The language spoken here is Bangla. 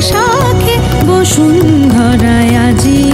বৈশাখে বসুন্ধরায় আজি